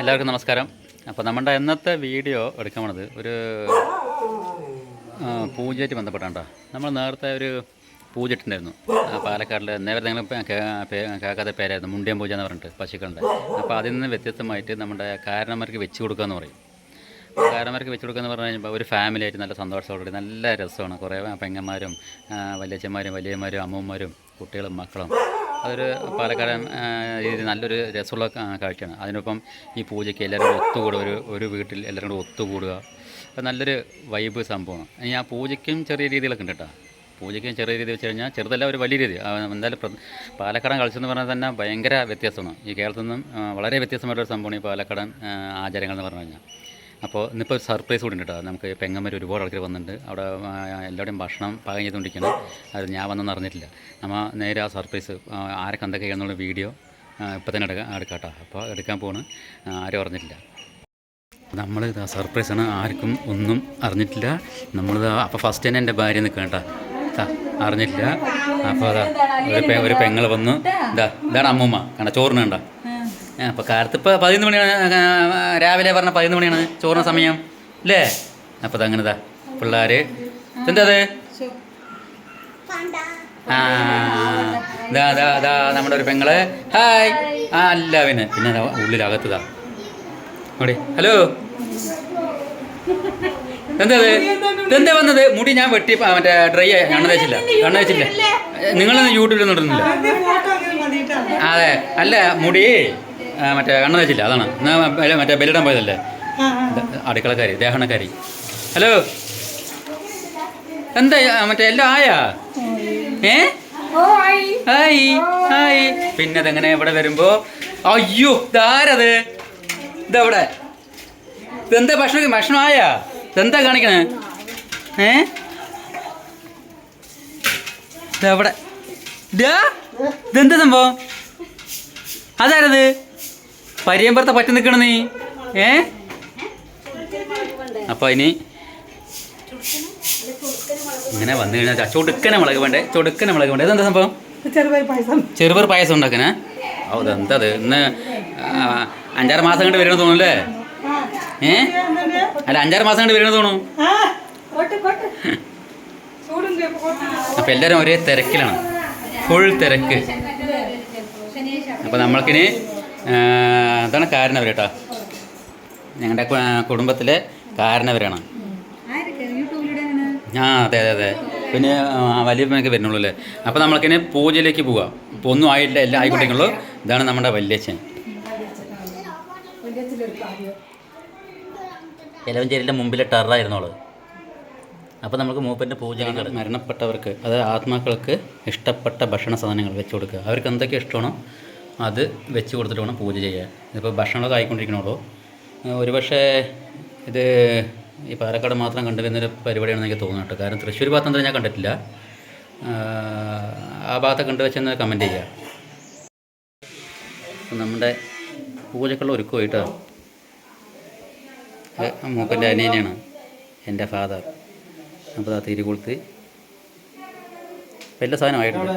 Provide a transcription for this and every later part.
എല്ലാവർക്കും നമസ്കാരം. അപ്പോൾ നമ്മുടെ ഇന്നത്തെ വീഡിയോ എടുക്കാൻ പോണത് ഒരു പൂജയായിട്ട് ബന്ധപ്പെട്ടാണ്ടോ. നമ്മൾ നേരത്തെ ഒരു പൂജ ഇട്ടുണ്ടായിരുന്നു പാലക്കാടിലെ നേരത്തെ കേൾക്കാത്ത പേരായിരുന്നു. മുണ്ടിയം പൂജ എന്ന് പറഞ്ഞിട്ട് പശുക്കളുടെ. അപ്പോൾ അതിൽ നിന്ന് വ്യത്യസ്തമായിട്ട് നമ്മുടെ കാരണന്മാർക്ക് വെച്ച് കൊടുക്കുക എന്ന് പറയും കാരണവർക്ക് വെച്ച് കൊടുക്കുക എന്ന് പറഞ്ഞു കഴിഞ്ഞപ്പോൾ ഒരു ഫാമിലി ആയിട്ട് നല്ല സന്തോഷത്തോടെ നല്ല രസമാണ്. കുറേ പെങ്ങന്മാരും വലിയച്ഛന്മാരും വലിയമാരും അമ്മൂമ്മമാരും കുട്ടികളും മക്കളും അതൊരു പാലക്കാടൻ രീതി നല്ലൊരു രസമുള്ള കാഴ്ചയാണ്. അതിനൊപ്പം ഈ പൂജയ്ക്ക് എല്ലാവരും കൂടെ ഒത്തുകൂടുക ഒരു ഒരു വീട്ടിൽ എല്ലാവരും കൂടെ ഒത്തുകൂടുക. അത് നല്ലൊരു വൈബ് സംഭവമാണ്. ഇനി ആ പൂജയ്ക്കും ചെറിയ രീതികളൊക്കെ ഉണ്ട് കേട്ടോ. പൂജയ്ക്കും ചെറിയ രീതി വെച്ച് കഴിഞ്ഞാൽ ചെറുതല്ല ഒരു വലിയ രീതി. എന്തായാലും പാലക്കാടൻ കളിച്ചെന്ന് പറഞ്ഞാൽ തന്നെ ഭയങ്കര വ്യത്യാസമാണ്. ഈ കേരളത്തിൽ നിന്നും വളരെ വ്യത്യസ്തമായിട്ടൊരു സംഭവമാണ് ഈ പാലക്കാടൻ ആചാരങ്ങൾ എന്ന് പറഞ്ഞു കഴിഞ്ഞാൽ. അപ്പോൾ ഇന്നിപ്പോൾ സർപ്രൈസ് കൂടി ഉണ്ട് കേട്ടോ നമുക്ക് പെങ്ങന്മാർ ഒരുപാട് ആൾക്കാർ വന്നിട്ടുണ്ട്. അവിടെ എല്ലാവരുടെയും ഭക്ഷണം പാകം ചെയ്തുകൊണ്ടിരിക്കുകയാണ് അത് ഞാൻ വന്നെന്ന് അറിഞ്ഞിട്ടില്ല. നമ്മൾ നേരെ ആ സർപ്രൈസ് ആരൊക്കെ എന്തൊക്കെ എന്നുള്ള വീഡിയോ ഇപ്പോൾ തന്നെ എടുക്കാം എടുക്കാം കേട്ടോ അപ്പോൾ എടുക്കാൻ പോണ്. ആരും അറിഞ്ഞിട്ടില്ല. നമ്മൾ ഇതാ സർപ്രൈസാണ് ആർക്കും ഒന്നും അറിഞ്ഞിട്ടില്ല. നമ്മൾ അപ്പോൾ ഫസ്റ്റ് തന്നെ എന്റെ ഭാര്യ നിൽക്കണം കേട്ടോ അറിഞ്ഞിട്ടില്ല. അപ്പോൾ അതാ ഒരു പെങ്ങൾ വന്ന്. ഇതാ ഇതാണ് അമ്മൂമ്മ. കണ്ട ചോറിന് കണ്ട? അപ്പോൾ കാലത്ത് ഇപ്പോൾ പതിനൊന്ന് മണിയാണ് രാവിലെ പറഞ്ഞ പതിനൊന്ന് മണിയാണ് ചോറിന് സമയം അല്ലേ? അപ്പോൾ അതങ്ങനെ ഇതാ പിള്ളേർ എന്താ അത് ആ ദാ ദാ ദാ നമ്മുടെ ഒരു പെങ്ങൾ. ഹായ്. ആ അല്ല പിന്നെ പിന്നെ ഉള്ളിലകത്തതാ. നോടി. ഹലോ. എന്താ ഇത്? ഇതെന്താ വന്നത്? മുടി ഞാൻ വെട്ടി മറ്റേ ഡ്രൈ ആയി കണ്ണ തേച്ചില്ല. കണ്ണ തേച്ചില്ല. നിങ്ങളൊന്നും യൂട്യൂബിൽ ഇടുന്നില്ല. അതെ. അല്ല മുടി. മറ്റേ കണ്ണ തേച്ചില്ല അതാണ്. എന്നാ മറ്റേ ബലിടാൻ പോയതല്ലേ? അടുക്കളക്കാരി ദേഹണക്കാരി. ഹലോ? എന്താ മറ്റേ എല്ലാം ആയാ? ഏ? Hi hi. പിന്നെ അതെങ്ങനെ ഇവിടെ വരുമ്പോ? അയ്യോ ഇതാരത്? ഇതെവിടെ? ഇതെന്താ ഭക്ഷണം ഭക്ഷണം ആയാ? ഇതെന്താ കാണിക്കണേ? ഏ? ഇതെവിടെ? ഇതാ? ഇതെന്താ സംഭവം? അതാരത്? പരിയമ്പറത്തെ പറ്റി നിൽക്കണ നീ? ഏ? അപ്പൊ ഇനി ഇങ്ങനെ വന്നു കഴിഞ്ഞാൽ ചൊടുക്കനെ മുളക് വേണ്ടേ? ചൊടുക്കനെ മുളക് വേണ്ടേ? ഇതെന്താ സംഭവം? പായസം. ചെറുപയർ പായസം ഉണ്ടാക്കണേ? ഓ ഇതെന്താ അത്? ഇന്ന് അഞ്ചാറ് മാസം കണ്ട് വരണമെന്ന് തോന്നുന്നല്ലേ? ഏ? അല്ല അഞ്ചാറ് മാസം കണ്ട് വരണമെന്ന് തോന്നുന്നു. അപ്പൊ അപ്പം എല്ലാവരും ഒരേ തിരക്കിലാണ്. ഫുൾ തിരക്ക്. അപ്പോൾ നമ്മൾക്കിനി അതാണ് കാരണവർ കേട്ടോ. ഞങ്ങളുടെ കുടുംബത്തിലെ കാരണവരാണ് ആ അതെ അതെ അതെ. പിന്നെ ആ, വലിയമ്മയൊക്കെ വരുന്നുള്ളൂ അല്ലേ? അപ്പോൾ നമ്മൾക്കിനി പൂജയിലേക്ക് പോവാം. ഇപ്പോൾ ഒന്നും ആയില്ല എല്ലാം ആയിക്കൊണ്ടിരിക്കുള്ളൂ ഇതാണ് നമ്മുടെ വല്യച്ഛൻ. ഇലവഞ്ചേരിയുടെ മുമ്പിലെ ടെററായിരുന്നു അവൾ. അപ്പോൾ നമുക്ക് മൂപ്പന്റെ പൂജകൾ മരണപ്പെട്ടവർക്ക് അതായത് ആത്മാക്കൾക്ക് ഇഷ്ടപ്പെട്ട ഭക്ഷണ സാധനങ്ങൾ വെച്ച് കൊടുക്കുക. അവർക്ക് എന്തൊക്കെ ഇഷ്ടമാണോ അത് വെച്ച് കൊടുത്തിട്ട് വേണം പൂജ ചെയ്യാൻ. ഇതിപ്പോൾ ഭക്ഷണമൊക്കെ ഒരു ഒരുപക്ഷേ ഇത് ഈ പാലക്കാട് മാത്രം കണ്ടുവരുന്നൊരു പരിപാടിയാണെന്ന് എനിക്ക് തോന്നുന്നു കേട്ടോ. കാരണം തൃശ്ശൂർ ഭാഗത്തൊന്നും ഞാൻ കണ്ടിട്ടില്ല. ആ ഭാഗത്തൊക്കെ കണ്ടുവച്ചെന്ന് കമന്റ് ചെയ്യുക നമ്മുടെ പൂജക്കുള്ള ഒരുക്കം കേട്ടോ മൂപ്പന്റെ അനിയനാണ് എന്റെ ഫാദർ അപ്പോൾ ആ തിരി കൊളുത്ത് സാധനമായിട്ടുണ്ട്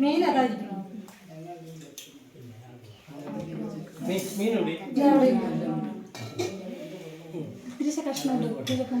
മീൻ അതായിരിക്കണം തിരിച്ച കഷ്ണമുണ്ട് തിരക്കും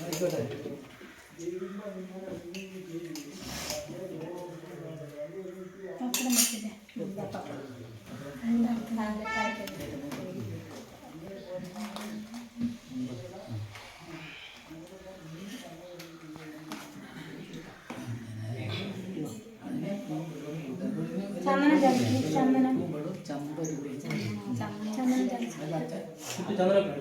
ആയിക്കോട്ടെ ചന്ദന ജംഗ്ഷൻ चंद्र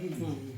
Mm-hmm.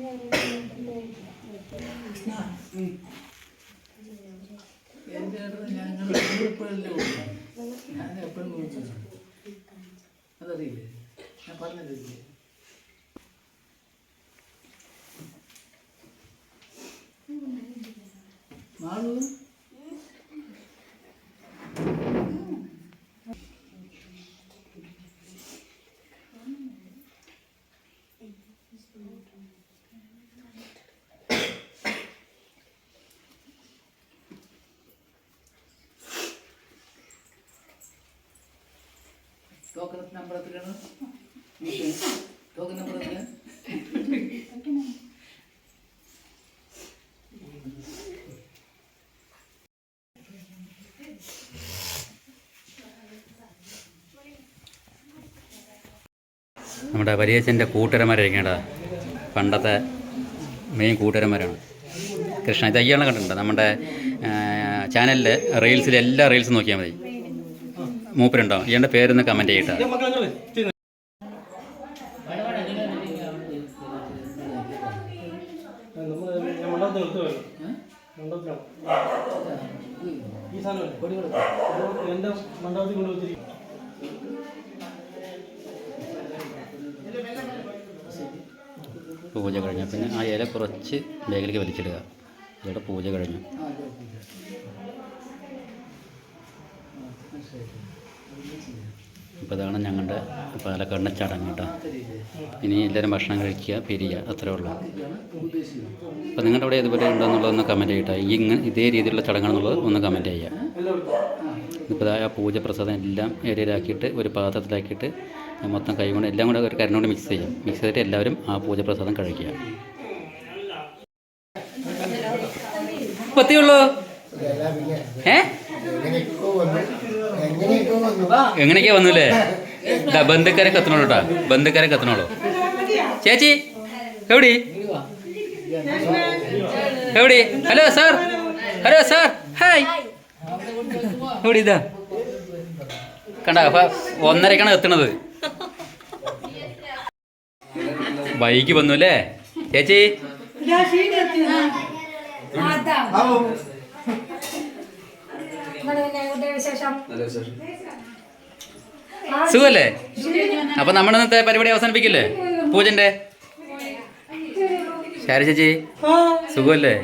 എന്നാ ആദ്യം ഇല്ല. അച്ചാച്ചൻ അച്ചാച്ചൻ. അച്ചാച്ചൻ മതി. അതറിയില്ലേ ഞാൻ പറഞ്ഞതല്ലേ മാളു ടോക്കൺ നമ്പർ എത്രയാണ് ടോക്കൺ നമ്മുടെ വലിയച്ഛന്റെ കൂട്ടുകാരന്മാരായിരിക്കേണ്ട പണ്ടത്തെ മെയിൻ കൂട്ടുകാരന്മാരാണ്. കൃഷ്ണ ഇത് അയ്യാളെ കണ്ടിട്ടുണ്ട്? നമ്മുടെ ചാനലിൽ റീൽസിൽ എല്ലാ റീൽസും നോക്കിയാൽ മതി. മൂപ്പരുണ്ടാവും ഇയാളുടെ പേരൊന്ന് കമന്റ് ചെയ്യട്ടെ. പൂജ കഴിഞ്ഞ. പിന്നെ ആ ഇല കുറച്ച് ബാഗിലേക്ക് വലിച്ചിടുക. ഇതോടെ പൂജ കഴിഞ്ഞു. അപ്പോൾ അതാണ് ഞങ്ങളുടെ പാലക്കാടിന്റെ ചടങ്ങ് കേട്ടോ. ഇനി എല്ലാവരും ഭക്ഷണം കഴിക്കുക പിരിയുക അത്രേ ഉള്ളൂ. അപ്പോൾ നിങ്ങളുടെ അവിടെ ഇതുപോലെ ഉണ്ടോയെന്നുള്ളതൊന്ന് കമന്റ് ചെയ്യട്ടെ. ഈ ഇങ്ങനെ ഇതേ രീതിയിലുള്ള ചടങ്ങാണെന്നുള്ളത് ഒന്ന് കമന്റ് ചെയ്യുക. ഇപ്പോൾ ആ പൂജ പ്രസാദം എല്ലാം ഏരിയയിലാക്കിയിട്ട് ഒരു പാത്രത്തിലാക്കിയിട്ട് മൊത്തം കൈ കൊണ്ട് എല്ലാം കൂടെ ഒരു കരനോട് മിക്സ് ചെയ്യാം. മിക്സ് ചെയ്തിട്ട് എല്ലാവരും ആ പൂജ പ്രസാദം കഴിക്കുക. പത്തിയുള്ളൂ? ഏ? എങ്ങനെയൊക്കെയാ വന്നില്ലേ? ബന്ധുക്കാരെ കത്തണോളൂ കേട്ടാ. ബന്ധുക്കാരെ കത്തണോളൂ ചേച്ചി എവിടെ? എവിടെ? Hello sir. Hello sir. Hi. എവിടെ ഇതാ? കണ്ട അപ്പൊ ഒന്നരക്കാണ് എത്തണത് ബൈക്ക് വന്നു അല്ലേ? ചേച്ചി അതാ. ഇവിടെ പിന്നെ ഇവിടെ വിശേഷം സുഖല്ലേ? അപ്പൊ നമ്മുടെ ഇന്നത്തെ പരിപാടി അവസാനിപ്പിക്കില്ലേ? പൂജന്റെ? ശാരി ചേച്ചി സുഖല്ലേ?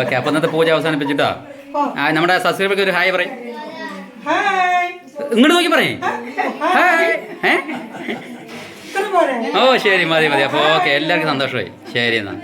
ഓക്കെ അപ്പൊ ഇന്നത്തെ പൂജ അവസാനിപ്പിച്ചിട്ടോ? ആ നമ്മുടെ സബ്സ്ക്രൈബർക്ക് ഒരു ഹായ് പറയും. ഹായ്. ഇങ്ങോട്ട് നോക്കി പറയും. ഹായ്. ഏ? ഓ ശരി മതി മതി. അപ്പോൾ ഓക്കെ എല്ലാവർക്കും സന്തോഷമായി. ശരി എന്നാൽ